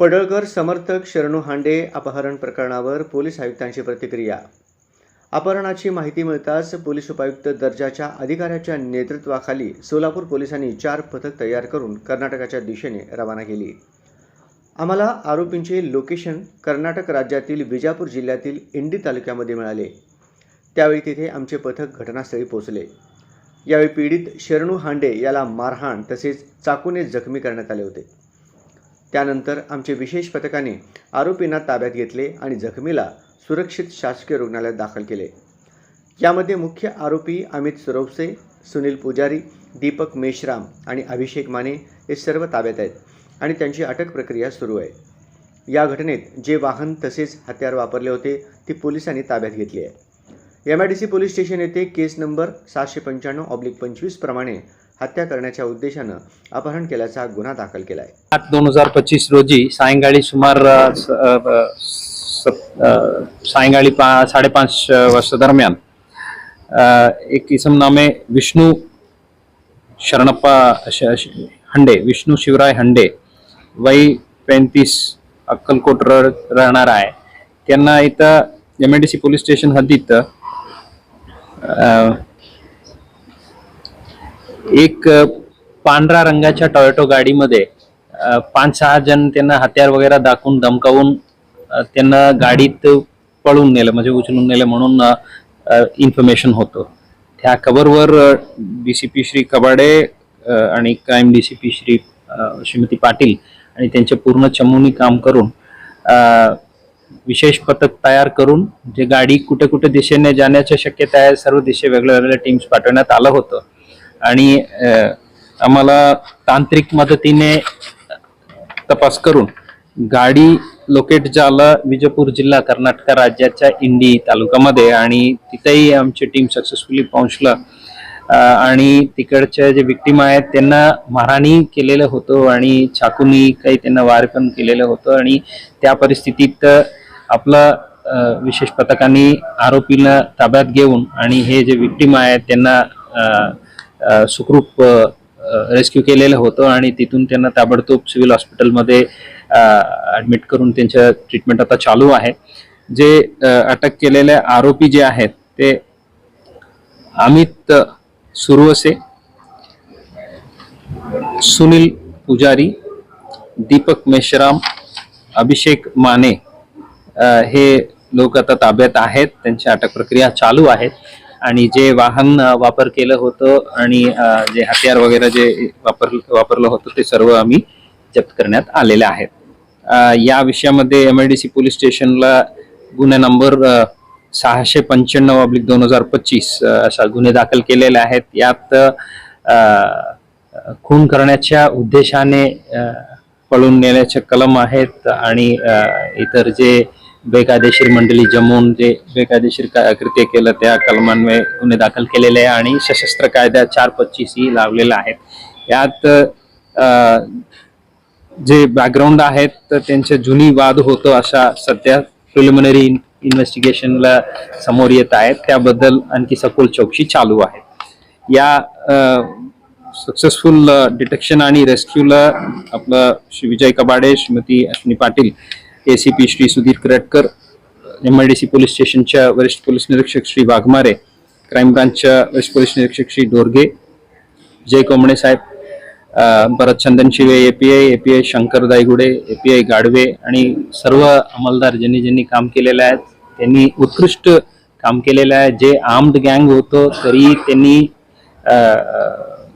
पडळकर समर्थक शरणू हांडे अपहरण प्रकरणावर पोलीस आयुक्तांची प्रतिक्रिया. अपहरणाची माहिती मिळताच पोलीस उपायुक्त दर्जाच्या अधिकाऱ्याच्या नेतृत्वाखाली सोलापूर पोलिसांनी चार पथक तयार करून कर्नाटकाच्या दिशेने रवाना केली. आम्हाला आरोपींचे लोकेशन कर्नाटक राज्यातील विजापूर जिल्ह्यातील इंडी तालुक्यामध्ये मिळाले. त्यावेळी तिथे आमचे पथक घटनास्थळी पोहोचले. यावेळी पीडित शरणू हांडे याला मारहाण तसेच चाकूने जखमी करण्यात आले होते. त्यानंतर आमचे विशेष पथकाने आरोपींना ताब्यात घेतले आणि जखमीला सुरक्षित शासकीय रुग्णालयात दाखल केले. यामध्ये मुख्य आरोपी अमित सुरवसे सुनील पुजारी दीपक मेश्राम आणि अभिषेक माने हे सर्व ताब्यात आहेत आणि त्यांची अटक प्रक्रिया सुरू आहे. या घटनेत जे वाहन तसेच हत्यार वापरले होते ती पोलिसांनी ताब्यात घेतली आहे. M I D C police station येथे केस नंबर सातशे पंच्याण्णव ऑब्लिक पंचवीस प्रमाणे हत्या करण्याच्या उद्देशानं अपहरण केल्याचा गुन्हा दाखल केला आहे आठ दोन हजार पच्चीस रोजी सायंकाळी सुमार स- सायंकाळी पा साडेपाच वाजता दरम्यान एक इसम नामे विष्णू शरणप्पा श- हंडे विष्णू शिवराय हंडे वय पैंतीस अक्कलकोट र- राहणार आहे. त्यांना इथं M I D C police station हद्दीत एक पांढरा पांढऱ्या रंगाच्या टॉयटो गाडीमध्ये पाच सहा जण त्यांना हत्यार वगैरे दाखवून धमकावून त्यांना गाडीत पळून नेलं म्हणजे उचलून नेलं म्हणून इन्फॉर्मेशन होतं. त्या खबरवर D C P Shri Kabade आणि crime D C P Shri Shrimati Patil आणि त्यांचे पूर्ण चमूनी काम करून विशेष पथक तयार करून जे गाडी कुठे कुठे दिशेने जाण्याच्या शक्यता आहे सर्व दिशे वेगळ्या वेगळ्या टीम्स पाठवण्यात आलं होतं. आणि आम्हाला तांत्रिक मदतीने तपास करून गाडी लोकेट झाला विजयपूर जिल्हा कर्नाटक राज्याच्या इंडी तालुक्यामध्ये आणि तिथेही आमची टीम सक्सेसफुली पोहोचलं. आणि तिकडचे जे विक्टीम आहेत त्यांना मारहाणी केलेलं होतं आणि चाकूनी काही त्यांना वार पण केलेलं होतं आणि त्या परिस्थितीत आपलं विशेष पथकाने आरोपीला ताब्यात घेऊन आणि हे जे विक्टीम आहेत त्यांना सुखरूप रेस्क्यू केलेलं होतं आणि तिथून त्यांना ताबडतोब सिव्हिल हॉस्पिटलमध्ये ऍडमिट करून त्यांच्या ट्रीटमेंट आता चालू आहे. जे अटक केलेले आरोपी जे आहेत ते अमित सुरवसे सुनील पुजारी दीपक मेश्राम अभिषेक माने हे लोक आता ताब्यात आहेत. त्यांची अटक प्रक्रिया चालू आहेत आणि जे वाहन वापर केलं होतं आणि जे हत्यार वगैरे जे वापर वापरलं होतं ते सर्व आम्ही जप्त करण्यात आलेले आहेत. या विषयामध्ये M I D C police स्टेशनला गुन्हा नंबर सहाशे पंच्याण्णव अब्लिक दोन हजार पच्चीस असा गुन्हे दाखल केलेले आहेत. यात खून करण्याच्या उद्देशाने पळून नेण्याचे कलम आहेत आणि इतर जे बेकायदेशीर मंडळी जमून जे बेकायदेशीर का- कृत्य केलं त्या कलमांमुळे गुन्हे दाखल केलेले आहे आणि सशस्त्र कायदा चार पच्चीस ही लावलेला आहे. यात जे बॅकग्राऊंड आहेत तर त्यांचे जुनी वाद होतो अशा सध्या प्रिलिमिनरी इन्व्हेस्टिगेशनला समोर येत आहेत. त्याबद्दल आणखी सखोल चौकशी चालू आहे. या सक्सेसफुल डिटेक्शन आणि रेस्क्यूला आपलं Shri Vijay Kabade Shrimati Ashwini Patil A C P Shri Sudhir Karatkar M I D C police स्टेशनच्या वरिष्ठ पोलीस निरीक्षक श्री वाघमारे क्राईम ब्रांचच्या वरिष्ठ पोलीस निरीक्षक श्री डोरगे जय कोंबडे साहेब Bharat Chandan Shive API API Shankar Daygude API Gadwe आणि सर्व अंमलदार ज्यांनी ज्यांनी काम केलेलं आहे त्यांनी उत्कृष्ट काम केलेलं आहे. जे आर्म्ड गँग होतं तरी त्यांनी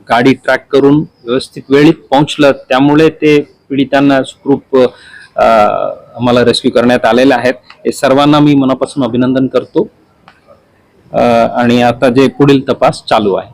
गाडी ट्रॅक करून व्यवस्थित वेळीत पोहोचलं. त्यामुळे ते पीडितांना सुखरूप आम्हाला रेस्क्यू करण्यात आलेले आहेत. हे सर्वांना मी मनापासून अभिनंदन करतो. आणि आता जे पुढील तपास चालू आहे.